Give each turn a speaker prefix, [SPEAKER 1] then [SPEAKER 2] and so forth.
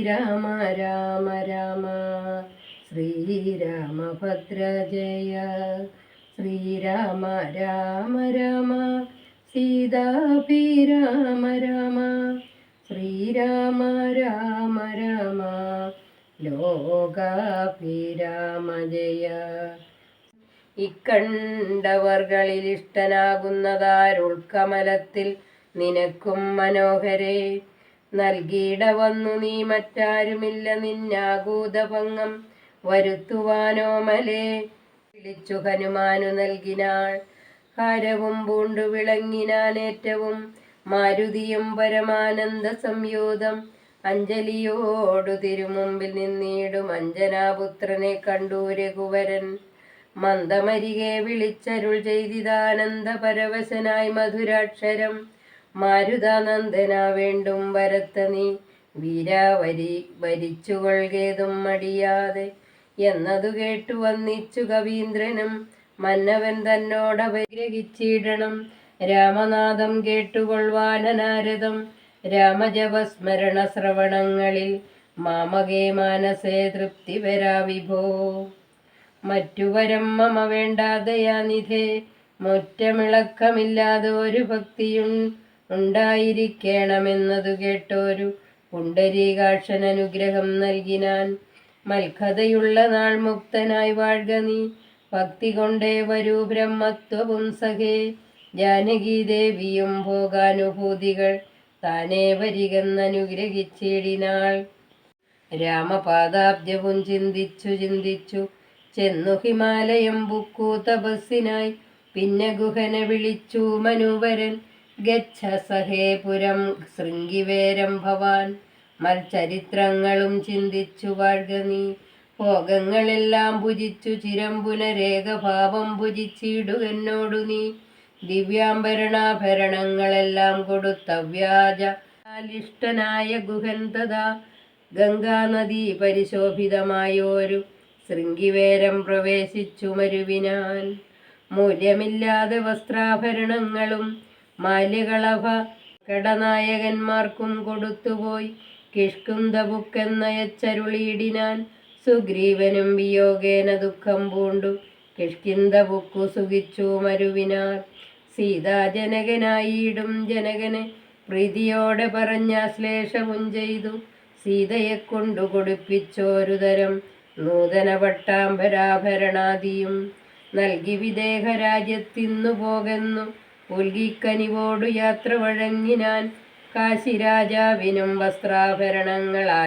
[SPEAKER 1] ശ്രീരാമ രാമ രാമ. ശ്രീരാമഭദ്ര ശ്രീരാമ രാമ രാമ. സീതാപി രാമ ശ്രീരാമ രാമ രാമ. ലോകാഭിരാമ ജയ. ഇക്കണ്ടവർകളിൽ ഇഷ്ടനാകുന്നതാരുൾക്കമലത്തിൽ നിനക്കും മനോഹരെ. നൽകിയിട വന്നു നീ മറ്റാരുമില്ല നിന്നാകൂതഭംഗം വരുത്തുവാനോമലേ വിളിച്ചു ഹനുമാനു നൽകിനാൾ. ഹാരവും പൂണ്ടു വിളങ്ങിനാൻ ഏറ്റവും മാരുതിയും പരമാനന്ദ സംയോധം അഞ്ജലിയോടു തിരുമുമ്പിൽ നിന്നീടും അഞ്ജനാപുത്രനെ കണ്ടു രഘുവരൻ. മന്ദമരികെ വിളിച്ചരുൾ ചെയ്തിതാനന്ദ പരവശനായി മധുരാക്ഷരം. മാരുതാനന്ദന വേണ്ടും വരത്ത നീ. വീരാവരി വരിച്ചുകൊള്ളുകേതും മടിയാതെ. എന്നതു കേട്ടു വന്നിച്ചു കവീന്ദ്രനും മന്നവൻ തന്നോടപഗ്രഹിച്ചിടണം രാമനാഥം കേട്ടുകൊള്ളുവാനനാരദം രാമജപസ്മരണ ശ്രവണങ്ങളിൽ മാമകേ മാനസേ തൃപ്തി വരാ വിഭോ. മറ്റു വരം മമ വേണ്ടാതയാനിധേ മുറ്റമിളക്കമില്ലാതെ ഒരു ഭക്തിയും ഉണ്ടായിരിക്കണമെന്നതു കേട്ടോരു പുണ്ടരീകാക്ഷൻ അനുഗ്രഹം നൽകിനാൻ. മൽക്കഥയുള്ള നാൾ മുക്തനായി വാഴ്ക നീ. ഭക്തി കൊണ്ടേ വരൂ ബ്രഹ്മത്വവും സഖേ. ജാനകി ദേവിയും ഭോഗാനുഭൂതികൾ താനേ വരികെന്നനുഗ്രഹിച്ചിടിനാൾ. രാമപാദാബ്ജവും ചിന്തിച്ചു ചിന്തിച്ചു ചെന്നു ഹിമാലയം ബുക്കൂ തപസ്സിനായി. പിന്നെ ഗുഹനെ വിളിച്ചു മനുവരൻ ഗച്ഛ സഹേപുരം ശൃംഗിവേരം ഭവാൻ. മൽചരിത്രങ്ങളും ചിന്തിച്ചു വാഴ്ക നീ. ഭോഗങ്ങളെല്ലാം ഭുജിച്ചു ചിരം പുനരേകഭാവം ഭുജിച്ചിടുകന്നോടു നീ. ദിവ്യാംബരണാഭരണങ്ങളെല്ലാം കൊടുത്തവ്യാജ വ്യാജാലിഷ്ടനായ ഗുഹൻ തഥാ ഗംഗാനദി പരിശോഭിതമായോരു ശൃംഗിവേരം പ്രവേശിച്ചു മരുവിനാൻ മൂല്യമില്ലാതെ വസ്ത്രാഭരണങ്ങളും മാല്യകളഭ കടനായകന്മാർക്കും കൊടുത്തുപോയി. കിഷ്കുന്തബുക്കെന്നയച്ചരുളിയിടിനാൻ സുഗ്രീവനും വിയോഗേന ദുഃഖം പൂണ്ടു. കിഷ്കിന്തബുക്കു സുഖിച്ചു മരുവിനാർ സീതാജനകനായിടും ജനകനെ പ്രീതിയോടെ പറഞ്ഞ ശ്ലേഷവും ചെയ്തു. സീതയെ കൊണ്ടു കൊടുപ്പിച്ചോരുതരം നൂതന പട്ടാംബരാഭരണാദിയും നൽകി വിദേഹ രാജ്യത്തിന്നു പോകുന്നു. ഉൽകിക്കനിവോടു യാത്ര വഴങ്ങിനാൻ കാശിരാജാവിനും വസ്ത്രാഭരണങ്ങളായി.